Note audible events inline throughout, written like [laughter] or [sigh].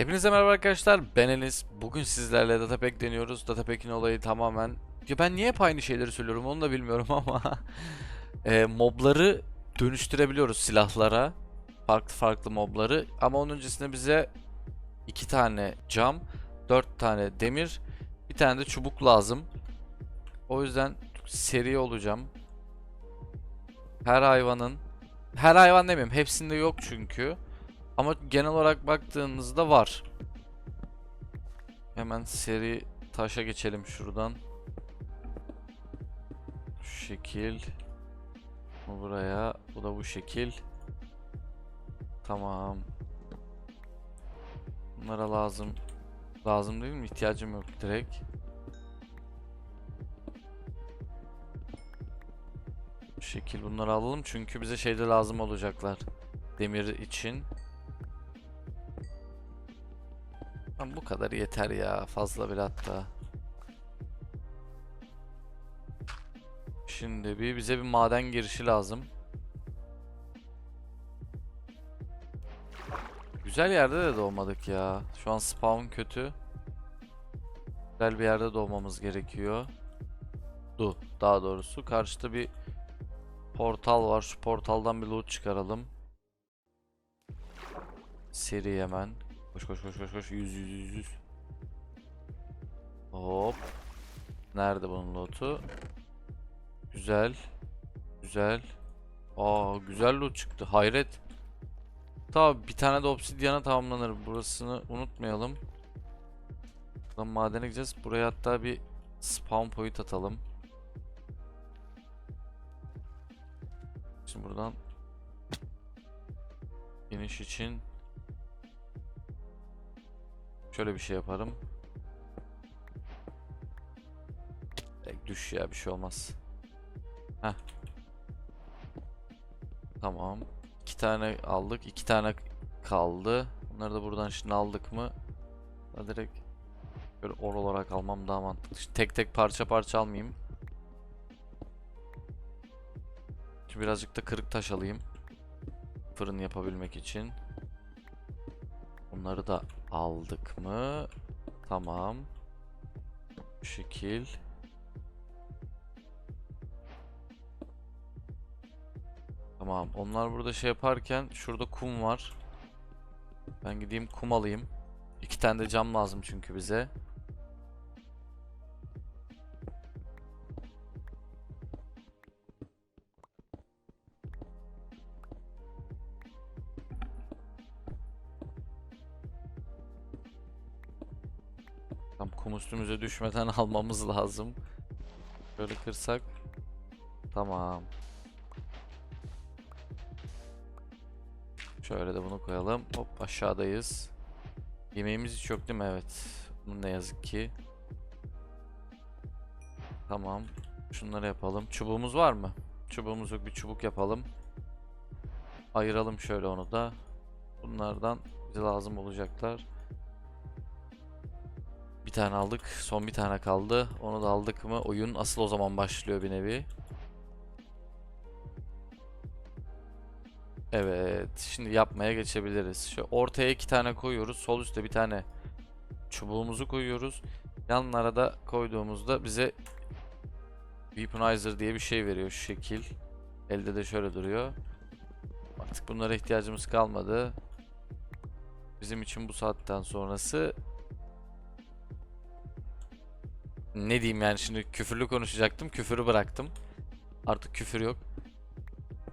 Hepinize merhaba arkadaşlar ben Enes. Bugün sizlerle Datapack deniyoruz. Datapack'in olayı tamamen... Ya ben niye hep aynı şeyleri söylüyorum onu da bilmiyorum [laughs] ama... e, mobları dönüştürebiliyoruz silahlara. Farklı farklı mobları. Ama onun öncesinde bize iki tane cam, dört tane demir, bir tane de çubuk lazım. O yüzden seri olacağım. Her hayvanın... Her hayvan demeyeyim hepsinde yok çünkü. Ama genel olarak baktığınızda var. Hemen seri taşa geçelim şuradan. Şu şekil. Bu buraya. Bu da bu şekil. Tamam. Bunlara lazım. Lazım değil mi? İhtiyacım yok direkt. Bu şekil bunları alalım çünkü bize şeyde lazım olacaklar. Demir için. Lan bu kadar yeter ya. Fazla bile hatta. Şimdi bir bize bir maden girişi lazım. Güzel yerde de doğmadık ya. Şu an spawn kötü. Güzel bir yerde doğmamız gerekiyor. Du, daha doğrusu. Karşıda bir portal var. Şu portaldan bir loot çıkaralım. Seri hemen. Koş koş koş koş koş. 100 100 100 100. Hop. Nerede bunun loot'u? Güzel. Güzel. Aa güzel loot çıktı. Hayret. Tamam bir tane de obsidyana tamamlanır. Burasını unutmayalım. Buradan madene gideceğiz. Buraya hatta bir spawn point atalım. Şimdi buradan iniş için Şöyle bir şey yaparım. Düş ya bir şey olmaz. Heh. Tamam. İki tane aldık. iki tane kaldı. Bunları da buradan şimdi aldık mı? Da direkt böyle or olarak almam daha mantıklı. Şimdi tek tek parça parça almayayım. Şimdi birazcık da kırık taş alayım. Fırın yapabilmek için. Bunları da aldık mı? Tamam. Bu şekil. Tamam. Onlar burada şey yaparken şurada kum var. Ben gideyim kum alayım. İki tane de cam lazım çünkü bize. Üstümüze düşmeden [laughs] almamız lazım. Böyle kırsak. Tamam. Şöyle de bunu koyalım. Hop aşağıdayız. Yemeğimiz hiç yok değil mi? Evet. Bunun ne yazık ki. Tamam. Şunları yapalım. Çubuğumuz var mı? Çubuğumuz yok. Bir çubuk yapalım. Ayıralım şöyle onu da. Bunlardan bize lazım olacaklar. Bir tane aldık. Son bir tane kaldı. Onu da aldık mı oyun asıl o zaman başlıyor bir nevi. Evet. Şimdi yapmaya geçebiliriz. Şu ortaya iki tane koyuyoruz. Sol üstte bir tane çubuğumuzu koyuyoruz. Yanlara da koyduğumuzda bize Weaponizer diye bir şey veriyor şu şekil. Elde de şöyle duruyor. Artık bunlara ihtiyacımız kalmadı. Bizim için bu saatten sonrası ne diyeyim yani şimdi küfürlü konuşacaktım. Küfürü bıraktım. Artık küfür yok.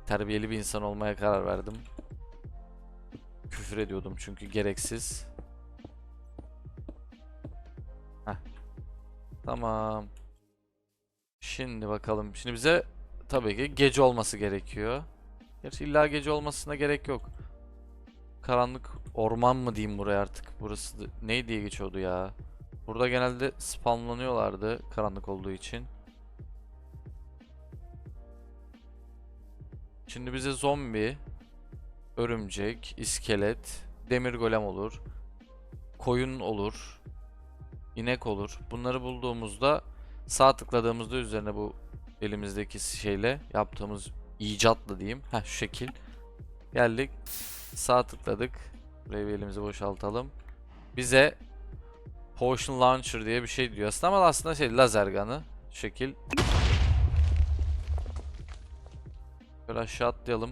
Terbiyeli bir insan olmaya karar verdim. Küfür ediyordum çünkü gereksiz. Heh. Tamam. Şimdi bakalım. Şimdi bize tabii ki gece olması gerekiyor. Gerçi illa gece olmasına gerek yok. Karanlık orman mı diyeyim buraya artık. Burası ne diye geçiyordu ya? Burada genelde spamlanıyorlardı karanlık olduğu için. Şimdi bize zombi, örümcek, iskelet, demir golem olur. Koyun olur. inek olur. Bunları bulduğumuzda sağ tıkladığımızda üzerine bu elimizdeki şeyle yaptığımız icatla diyeyim. Heh şu şekil. Geldik. Sağ tıkladık. Burayı bir elimizi boşaltalım. bize Potion Launcher diye bir şey diyor aslında ama aslında şey lazer gun'ı şekil. Böyle aşağı atlayalım.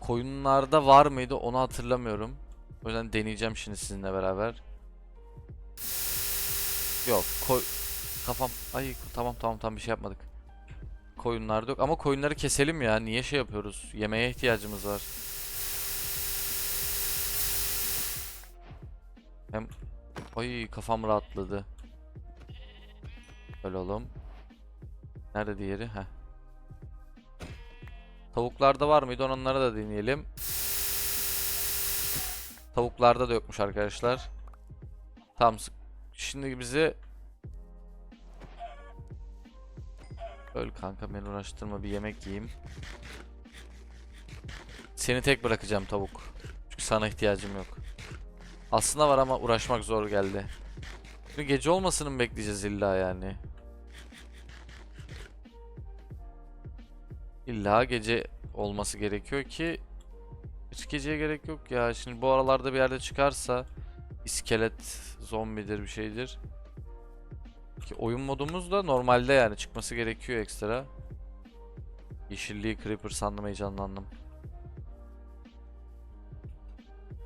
Koyunlarda var mıydı onu hatırlamıyorum. O yüzden deneyeceğim şimdi sizinle beraber. Yok koy kafam ay tamam tamam tam bir şey yapmadık. Koyunlarda yok ama koyunları keselim ya. Niye şey yapıyoruz? Yemeğe ihtiyacımız var. Hem ay kafam rahatladı. Öyle oğlum. Nerede diğeri? Heh. Tavuklarda var mıydı? Onları da deneyelim. Tavuklarda da yokmuş arkadaşlar. Tamam. Şimdi bize Öl kanka beni uğraştırma bir yemek yiyeyim. Seni tek bırakacağım tavuk. Çünkü sana ihtiyacım yok. Aslında var ama uğraşmak zor geldi. Şimdi gece olmasını mı bekleyeceğiz illa yani? İlla gece olması gerekiyor ki hiç geceye gerek yok ya. Şimdi bu aralarda bir yerde çıkarsa iskelet, zombidir bir şeydir. Ki oyun modumuz da normalde yani çıkması gerekiyor ekstra. Yeşilliği Creeper sandım heyecanlandım.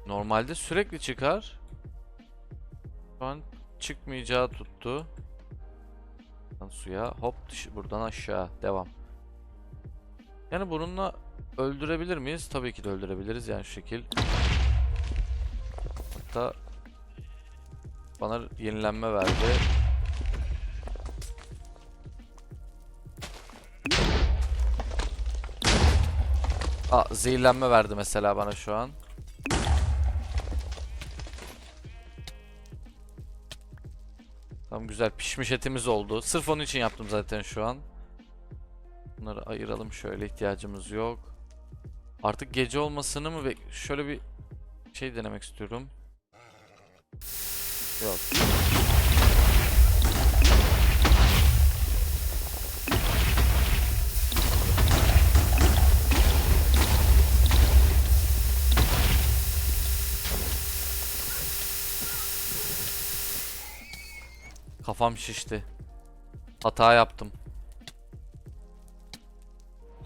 Normalde sürekli çıkar. Şu an çıkmayacağı tuttu. Buradan suya hop dışı- buradan aşağı devam. Yani bununla öldürebilir miyiz? Tabii ki de öldürebiliriz yani şu şekil. Hatta bana yenilenme verdi. Aa, zehirlenme verdi mesela bana şu an. Tamam güzel pişmiş etimiz oldu. Sırf onun için yaptım zaten şu an. Bunları ayıralım şöyle ihtiyacımız yok. Artık gece olmasını mı bek şöyle bir şey denemek istiyorum. Yok. Kafam şişti. Hata yaptım.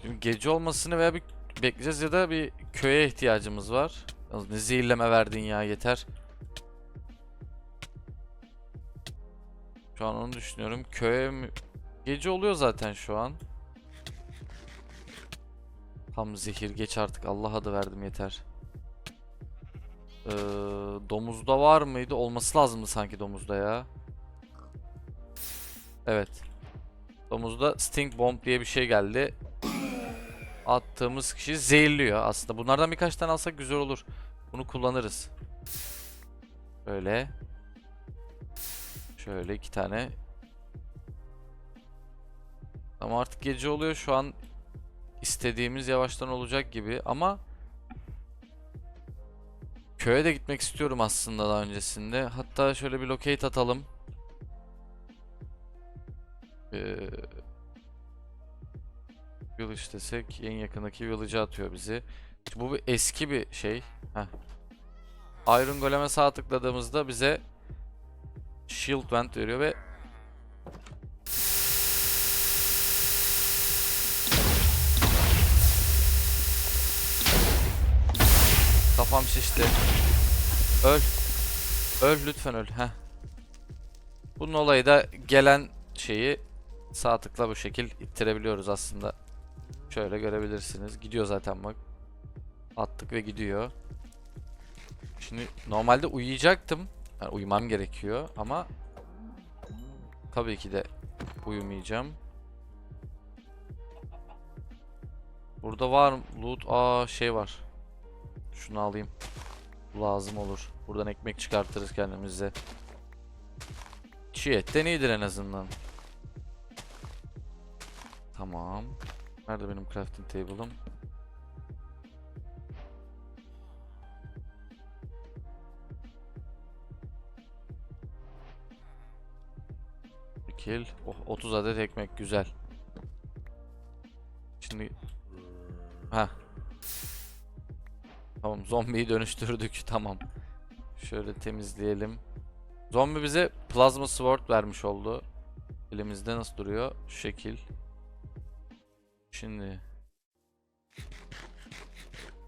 Şimdi gece olmasını veya bir bekleyeceğiz ya da bir köye ihtiyacımız var. Ne zehirleme verdin ya yeter. Şu an onu düşünüyorum. Köye mi? Gece oluyor zaten şu an. Tam zehir geç artık Allah adı verdim yeter. Ee, domuzda var mıydı? Olması lazımdı sanki domuzda ya. Evet. Domuzda Sting Bomb diye bir şey geldi. Attığımız kişi zehirliyor aslında. Bunlardan birkaç tane alsak güzel olur. Bunu kullanırız. Böyle. Şöyle iki tane. Ama artık gece oluyor. Şu an istediğimiz yavaştan olacak gibi ama köye de gitmek istiyorum aslında daha öncesinde. Hatta şöyle bir locate atalım. Ee, village desek en yakındaki village'a atıyor bizi. Bu bir eski bir şey. Heh. Iron Golem'e sağ tıkladığımızda bize Shield Vent veriyor ve Kafam şişti. Öl. Öl lütfen öl. Heh. Bunun olayı da gelen şeyi sağ tıkla bu şekil ittirebiliyoruz aslında. Şöyle görebilirsiniz. Gidiyor zaten bak. Attık ve gidiyor. Şimdi normalde uyuyacaktım. Yani uyumam gerekiyor ama tabii ki de uyumayacağım. Burada var loot aa şey var. Şunu alayım. Lazım olur. Buradan ekmek çıkartırız kendimize. Çiğ etten iyidir en azından. Tamam. Nerede benim crafting table'ım? Kill. Oh, 30 adet ekmek güzel. Şimdi ha. Tamam zombiyi dönüştürdük [laughs] tamam. şöyle temizleyelim. Zombi bize plasma sword vermiş oldu. Elimizde nasıl duruyor? Şu şekil. Şimdi.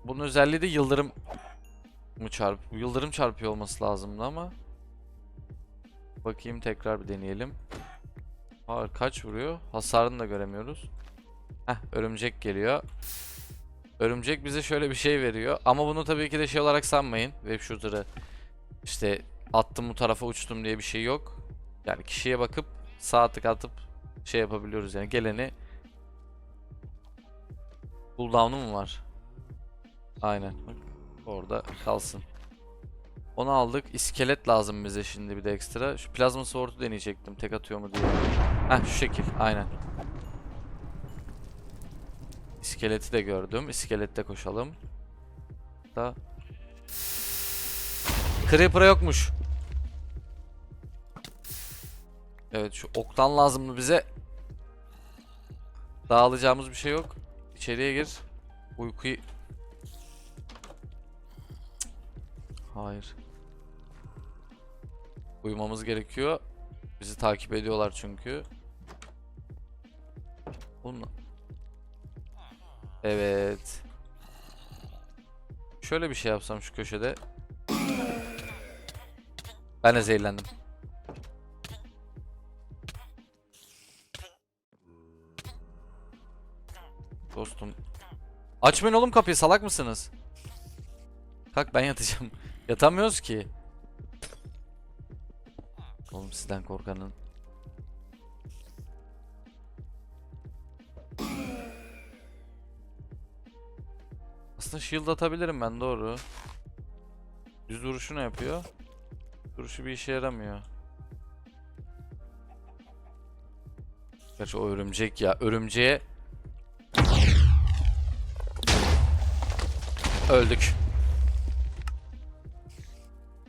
Bunun özelliği de yıldırım mı çarp yıldırım çarpıyor olması lazımdı ama. Bakayım tekrar bir deneyelim. Aa, kaç vuruyor? Hasarını da göremiyoruz. Heh, örümcek geliyor. Örümcek bize şöyle bir şey veriyor. Ama bunu tabii ki de şey olarak sanmayın. Web shooter'ı işte attım bu tarafa uçtum diye bir şey yok. Yani kişiye bakıp sağ atıp şey yapabiliyoruz yani geleni cooldown'u mu var? Aynen. Bak, Orada kalsın. Onu aldık. İskelet lazım bize şimdi bir de ekstra. Şu plazma sword'u deneyecektim. Tek atıyor mu diye. Heh şu şekil. Aynen. İskeleti de gördüm. İskelette koşalım. Da. Creeper'a yokmuş. Evet şu oktan lazımdı bize. Dağılacağımız bir şey yok. İçeriye gir. Uykuyu... Hayır. Uyumamız gerekiyor. Bizi takip ediyorlar çünkü. Lan- Evet. Şöyle bir şey yapsam şu köşede. Ben de zehirlendim. Dostum. Açmayın oğlum kapıyı salak mısınız? Kalk ben yatacağım. [laughs] Yatamıyoruz ki. Oğlum sizden korkanın. Aslında shield atabilirim ben doğru. Düz vuruşu ne yapıyor? Vuruşu bir işe yaramıyor. Gerçi o örümcek ya. Örümceğe öldük.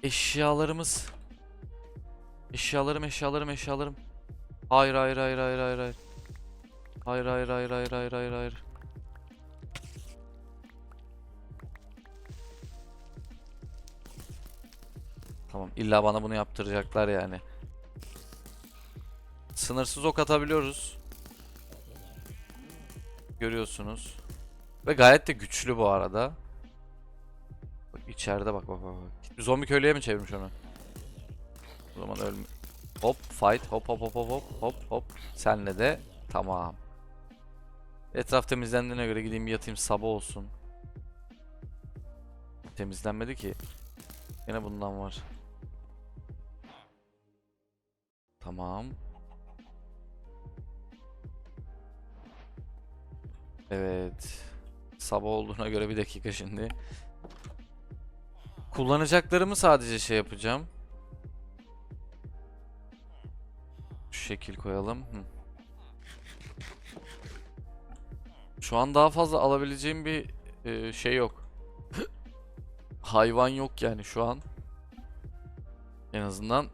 Eşyalarımız. Eşyalarım, eşyalarım, eşyalarım. Hayır, hayır, hayır, hayır, hayır, hayır. Hayır, hayır, hayır, hayır, hayır, hayır, hayır. Tamam, illa bana bunu yaptıracaklar yani. Sınırsız ok atabiliyoruz. Görüyorsunuz. Ve gayet de güçlü bu arada. İçeride bak bak bak. zombi köylüye mi çevirmiş onu? O zaman ölme. Hop fight hop hop hop hop hop hop hop. Senle de tamam. Etraf temizlendiğine göre gideyim yatayım sabah olsun. Temizlenmedi ki. Yine bundan var. Tamam. Evet. Sabah olduğuna göre bir dakika şimdi. Kullanacaklarımı sadece şey yapacağım. Şu şekil koyalım. Hı. Şu an daha fazla alabileceğim bir e, şey yok. [laughs] Hayvan yok yani şu an. En azından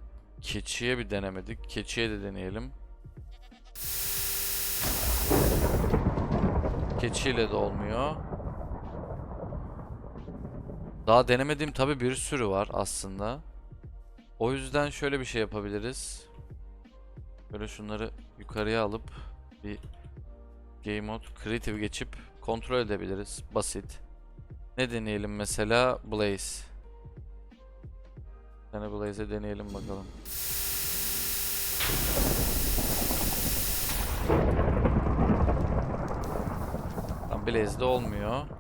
keçiye bir denemedik. Keçiye de deneyelim. Keçiyle de olmuyor. Daha denemediğim tabi bir sürü var aslında. O yüzden şöyle bir şey yapabiliriz. Böyle şunları yukarıya alıp bir Game Mode Creative geçip kontrol edebiliriz. Basit. Ne deneyelim mesela? Blaze. Bir tane Blaze'e deneyelim bakalım. Blaze'de olmuyor.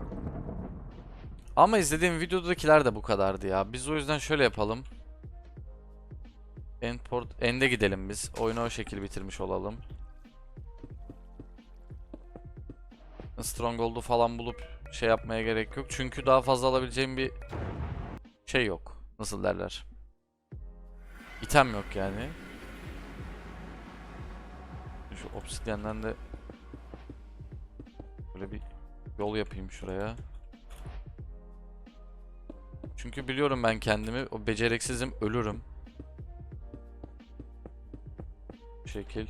Ama izlediğim videodakiler de bu kadardı ya. Biz o yüzden şöyle yapalım. Endport, end'e gidelim biz. Oyunu o şekilde bitirmiş olalım. Stronghold'u falan bulup şey yapmaya gerek yok. Çünkü daha fazla alabileceğim bir şey yok. Nasıl derler? İtem yok yani. Şu obsidiyenden de böyle bir yol yapayım şuraya. Çünkü biliyorum ben kendimi. O beceriksizim ölürüm. Bu şekil.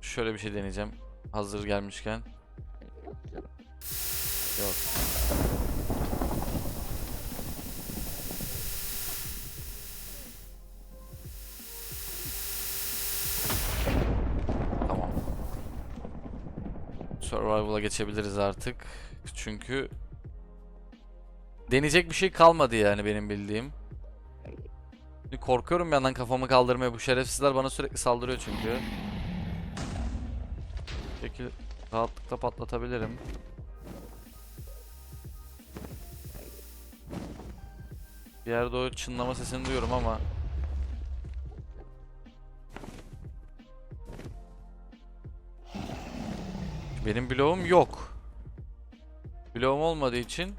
Şöyle bir şey deneyeceğim. Hazır gelmişken. Yok. Tamam. Survival'a geçebiliriz artık. Çünkü deneyecek bir şey kalmadı yani benim bildiğim. Korkuyorum bir yandan kafamı kaldırmaya. Bu şerefsizler bana sürekli saldırıyor çünkü. Şekil rahatlıkla patlatabilirim. Bir yerde o çınlama sesini duyuyorum ama Benim bloğum yok. Bloğum olmadığı için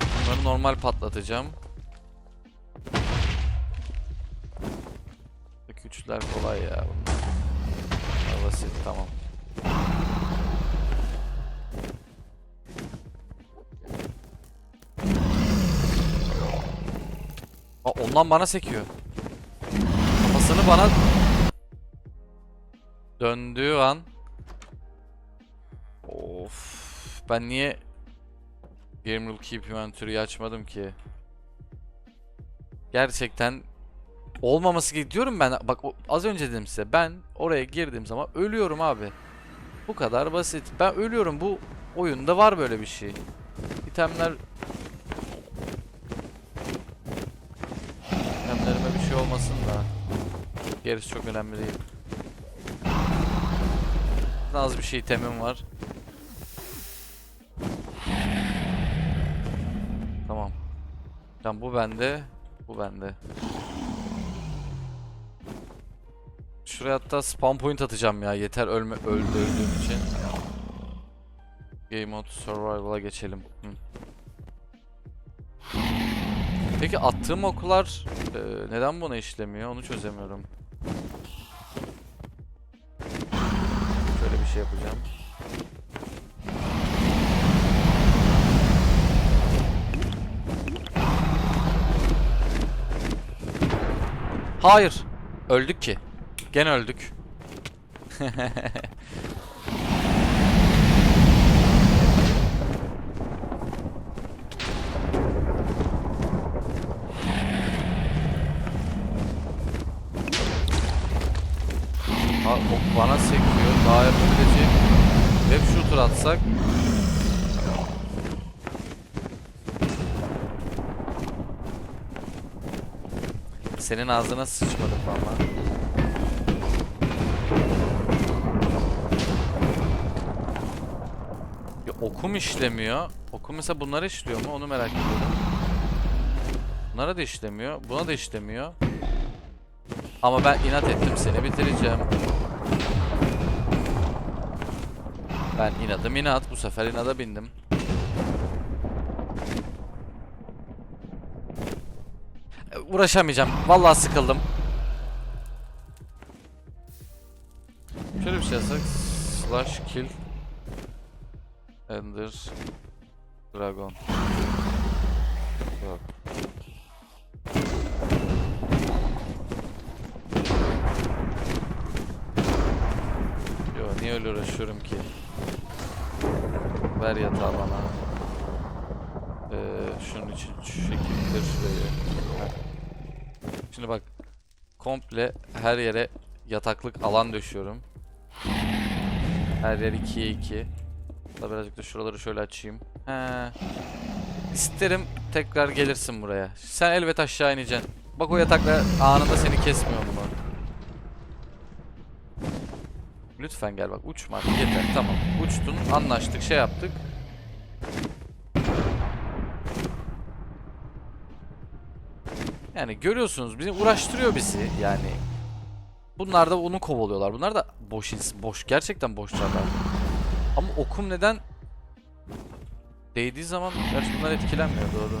bunları normal patlatacağım. Üçler kolay ya. Bunlar basit tamam. Aa, ondan bana sekiyor. Kafasını bana döndüğü an ben niye Game Rule Keep Inventory'yi açmadım ki? Gerçekten olmaması gerekiyor diyorum ben. Bak az önce dedim size ben oraya girdiğim zaman ölüyorum abi. Bu kadar basit. Ben ölüyorum. Bu oyunda var böyle bir şey. İtemler İtemlerime bir şey olmasın da. Gerisi çok önemli değil. Az bir şey itemim var. Tamam bu bende. Bu bende. Şuraya hatta spawn point atacağım ya. Yeter ölme öldü öldüğüm için. Game mode survival'a geçelim. Hı. Peki attığım oklar e, neden buna işlemiyor? Onu çözemiyorum. Şöyle bir şey yapacağım. Hayır. Öldük ki. Gene öldük. [laughs] Bana sekiyor. Daha yapabilecek. Web shooter atsak. Senin ağzına sıçmadım ama. Ya okum işlemiyor. Okum mesela bunlara işliyor mu? Onu merak ediyorum. Bunlara da işlemiyor. Buna da işlemiyor. Ama ben inat ettim seni bitireceğim. Ben inadım inat. Bu sefer inada bindim. Uğraşamayacağım. Vallahi sıkıldım. Şöyle bir şey yazsak. Slash kill. Ender. Dragon. Yok. Yo niye öyle uğraşıyorum ki? Ver yatağı bana. Ee, şunun için şu şekilde şurayı. Şimdi bak komple her yere yataklık alan döşüyorum. Her yer 2'ye 2. Da birazcık da şuraları şöyle açayım. He. İsterim tekrar gelirsin buraya. Sen elbet aşağı ineceksin. Bak o yatakla anında seni kesmiyor mu? Lütfen gel bak uçma yeter tamam. Uçtun anlaştık şey yaptık. Yani görüyorsunuz bizi uğraştırıyor bizi yani. Bunlar da onu kovalıyorlar. Bunlar da boş boş gerçekten boşlarlar. Ama okum neden değdiği zaman gerçi bunlar etkilenmiyor doğru.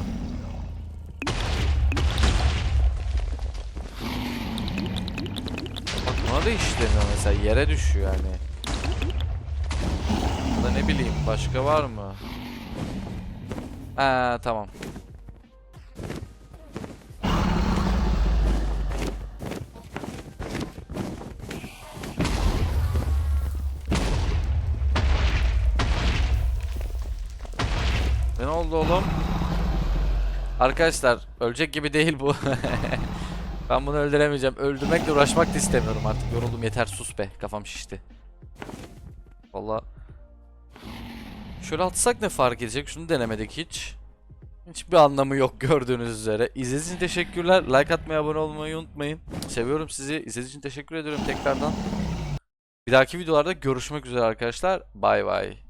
Bak buna da işlemiyor mesela yere düşüyor yani. Ya ne bileyim başka var mı? Ha tamam. Oldu oğlum? Arkadaşlar ölecek gibi değil bu. [laughs] ben bunu öldüremeyeceğim. Öldürmekle uğraşmak da istemiyorum artık. Yoruldum yeter sus be. Kafam şişti. Valla. Şöyle atsak ne fark edecek? Şunu denemedik hiç. Hiçbir anlamı yok gördüğünüz üzere. İzlediğiniz için teşekkürler. Like atmayı, abone olmayı unutmayın. Seviyorum sizi. İzlediğiniz için teşekkür ediyorum tekrardan. Bir dahaki videolarda görüşmek üzere arkadaşlar. Bay bay.